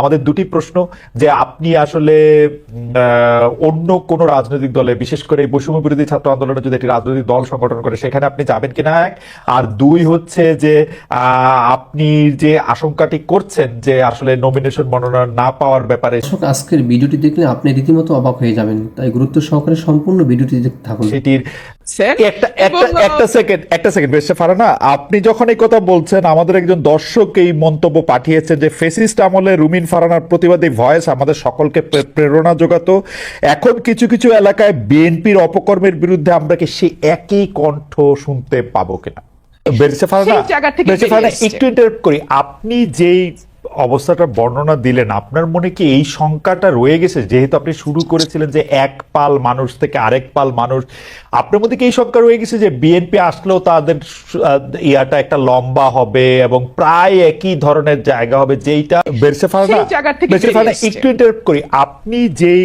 আমাদের দুটি প্রশ্ন যে আপনি আসলে অন্য কোন রাজনৈতিক দলে বিশেষ করে এই বৈষম্য বিরোধী ছাত্র আন্দোলনে যদি একটি রাজনৈতিক দল সংগঠন করে সেখানে আপনি যাবেন কিনা এক? আর দুই হচ্ছে যে আপনি যে আশঙ্কাটি করছেন যে আসলে নমিনেশন মনোনয়ন না পাওয়ার ব্যাপারে আজকের ভিডিওটি দেখলে আপনি রীতিমতো অবাক হয়ে যাবেন। তাই গুরুত্ব সহকারে সম্পূর্ণ ভিডিওটি দেখতে থাকুন। সেটির একটা একটা একটা সেকেন্ড একটা সেকেন্ড ফারানা আপনি যখন এই কথা বলছেন আমাদের একজন দর্শক এই মন্তব্য পাঠিয়েছেন যে ফেসিস্ট আমলে রুমিন ফারানার প্রতিবাদী ভয়েস আমাদের সকলকে প্রেরণা যোগাতো। এখন কিছু কিছু এলাকায় বিএনপির অপকর্মের বিরুদ্ধে আমরা কি সেই একই কণ্ঠ শুনতে পাবো কিনা? বেরসে ফারানা। একটু ইন্টারাপ্ট করি। আপনি যেই অবস্থাটা বর্ণনা দিলেন। আপনার মনে কি এই শঙ্কাটা রয়ে গেছে? যেহেতু আপনি শুরু করেছিলেন যে এক পাল মানুষ থেকে আরেক পাল মানুষ আপনার মধ্যে কি এই শঙ্কা রয়ে গেছে যে বিএনপি আসলেও তাদের ইয়াটা একটা লম্বা হবে এবং প্রায় একই ধরনের জায়গা হবে যেইটা বেরসে ফারানা। একটু ইন্টারাপ্ট করি। আপনি যেই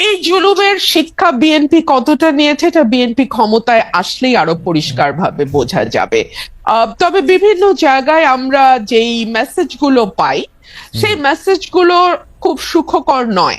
এই জুলুমের শিক্ষা বিএনপি কতটা নিয়েছে এটা বিএনপি ক্ষমতায় আসলেই আরও পরিষ্কার ভাবে বোঝা যাবে। আহ, তবে বিভিন্ন জায়গায় আমরা যেই মেসেজগুলো পাই সেই মেসেজগুলো খুব সুখকর নয়।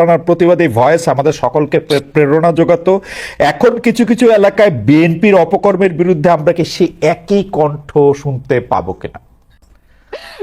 ফারানার প্রতিবাদী ভয়েস আমাদের সকলকে প্রেরণা যোগাত। এখন কিছু কিছু এলাকায় বিএনপির অপকর্মের বিরুদ্ধে আমরা কি সে একই কণ্ঠ শুনতে পাবো কিনা?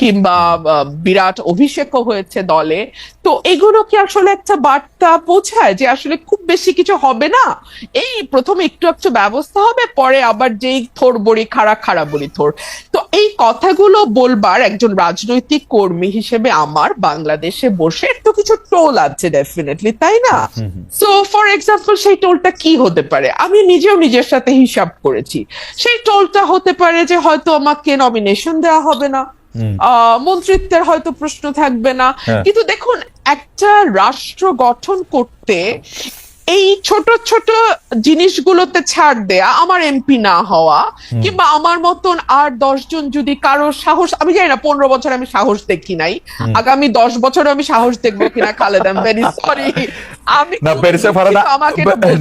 কিংবা বিরাট অভিষেকও হয়েছে দলে। তো এগুলো কি আসলে একটা বার্তা পৌঁছায় যে আসলে খুব বেশি কিছু হবে না? এই প্রথমে একটু একটু ব্যবস্থা হবে পরে আবার যেই থোর বড়ি খাড়া খাড়া বড়ি থোর। তো এই কথাগুলো বলবার একজন রাজনৈতিক কর্মী হিসেবে আমার বাংলাদেশে বসে একটু কিছু টোল আছে ডেফিনেটলি তাই না? সো ফর এক্সাম্পল সেই টোলটা কি হতে পারে? আমি নিজেও নিজের সাথে হিসাব করেছি। সেই টোলটা হতে পারে যে হয়তো আমাকে নমিনেশন দেওয়া হবে না। মন্ত্রিত্বের হয়তো প্রশ্ন থাকবে না। হ্যাঁ। কিন্তু দেখুন একটা রাষ্ট্র গঠন করতে এই ছোট ছোট জিনিসগুলোতে ছাড় দেয়া আমার এমপি না হওয়া কিংবা আমার মতন আর দশজন যদি কারও সাহস আমি জানি না পনেরো বছর আমি সাহস দেখি নাই। আগামী দশ বছর আমি সাহস দেখব কিনা খালেদ আম ভেরি সরি না বেরিসা ফারানা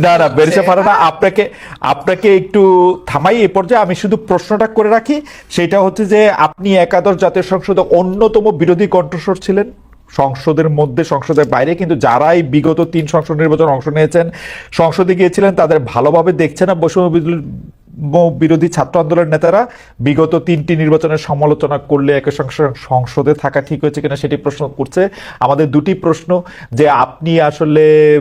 না না বেরিসা ফারানা? আপনাকে আপনাকে একটু থামাই এই পর্যায়ে আমি শুধু প্রশ্নটা করে রাখি সেটা হচ্ছে যে আপনি একাদশ জাতীয় সংসদে অন্যতম বিরোধী কণ্ঠস্বর ছিলেন সংসদের মধ্যে সংসদের বাইরে কিন্তু যারাই বিগত তিন সংসদ নির্বাচন অংশ নিয়েছেন সংসদে গিয়েছিলেন তাদের ভালোভাবে দেখছে না বৈষম্য বিরোধী- ছাত্র আন্দোলনের নেতারা বিগত তিনটি নির্বাচনের সমালোচনা করলে একই সঙ্গে সংসদে থাকা ঠিক হয়েছে কিনা সেটি প্রশ্ন করছে। আমাদের দুটি প্রশ্ন যে আপনি আসলে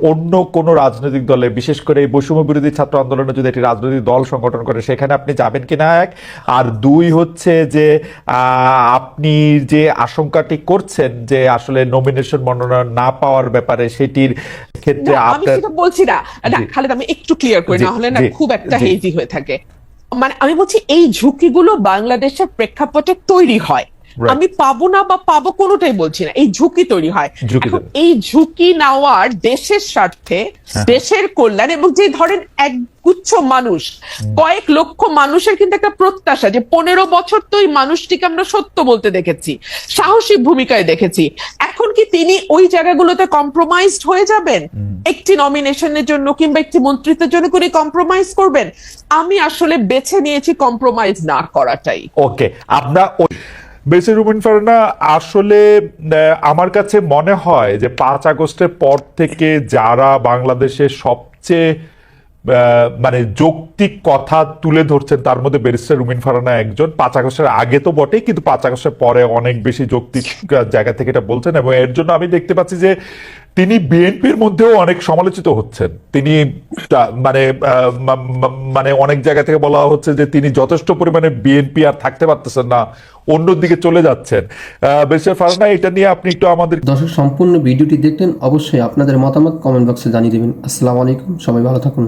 অন্য কোন রাজনৈতিক দলে, বিশেষ করে এই বৈষম্য বিরোধী ছাত্র আন্দোলনে যদি একটি রাজনৈতিক দল সংগঠন করে, সেখানে আপনি যাবেন কিনা এক? আর দুই হচ্ছে যে আপনি যে আশঙ্কাটি করছেন যে আসলে নমিনেশন মনোনয়ন না পাওয়ার ব্যাপারে সেটির ক্ষেত্রে আমি সেটা বলছি না। না খালেদ আমি একটু ক্লিয়ার করি না হলে না খুব একটা হেজি হয়ে থাকে। মানে আমি বলছি এই ঝুঁকিগুলো বাংলাদেশের প্রেক্ষাপটে তৈরি হয়. আমি পাবো না বা পাবো কোনোটাই বলছি না। এই ঝুঁকি তৈরি হয়। এই ঝুঁকি নেওয়ার দেশের স্বার্থে হ্যাঁ। দেশের কল্যাণ এবং যে ধরেন এক গুচ্ছ মানুষ কয়েক লক্ষ মানুষের কিন্তু একটা প্রত্যাশা যে পনেরো বছর তো এই মানুষটিকে আমরা সত্য বলতে দেখেছি সাহসী ভূমিকায় দেখেছি। এখন কি তিনি ওই জায়গাগুলোতে কম্প্রোমাইজড হয়ে যাবেন? একটি নমিনেশনের জন্য কিংবা একটি মন্ত্রিত্বের জন্য করে কম্প্রোমাইজ করবেন? আমি আসলে বেছে নিয়েছি কম্প্রোমাইজ না করাটাই। ওকে আমরা বেসি রুমিন ফারনা, আসলে আমার কাছে মনে হয় যে পাঁচ আগস্টের পর থেকে যারা বাংলাদেশে সবচেয়ে মানে যৌক্তিক কথা তুলে ধরছেন, তার মধ্যে ব্যারিস্টার রুমিন ফারানা একজন। পাঁচ আগস্টের আগে তো বটেই, কিন্তু পাঁচ আগস্টের পরে অনেক বেশি যৌক্তিক জায়গা থেকে এটা বলছেন এবং এর জন্য আমি দেখতে পাচ্ছি যে তিনি বিএনপির মধ্যেও অনেক সমালোচিত হচ্ছেন। তিনি মানে মানে অনেক জায়গা থেকে বলা হচ্ছে যে তিনি যথেষ্ট পরিমাণে বিএনপি আর থাকতে পারতেছেন না। অন্যদিকে চলে যাচ্ছেন। বেশে ফারনা এটা নিয়ে আপনি একটু আমাদের দর্শক, সম্পূর্ণ ভিডিওটি দেখলেন অবশ্যই আপনাদের মতামত কমেন্ট বক্সে জানিয়ে দেবেন। আসসালামু আলাইকুম, সবাই ভালো থাকুন।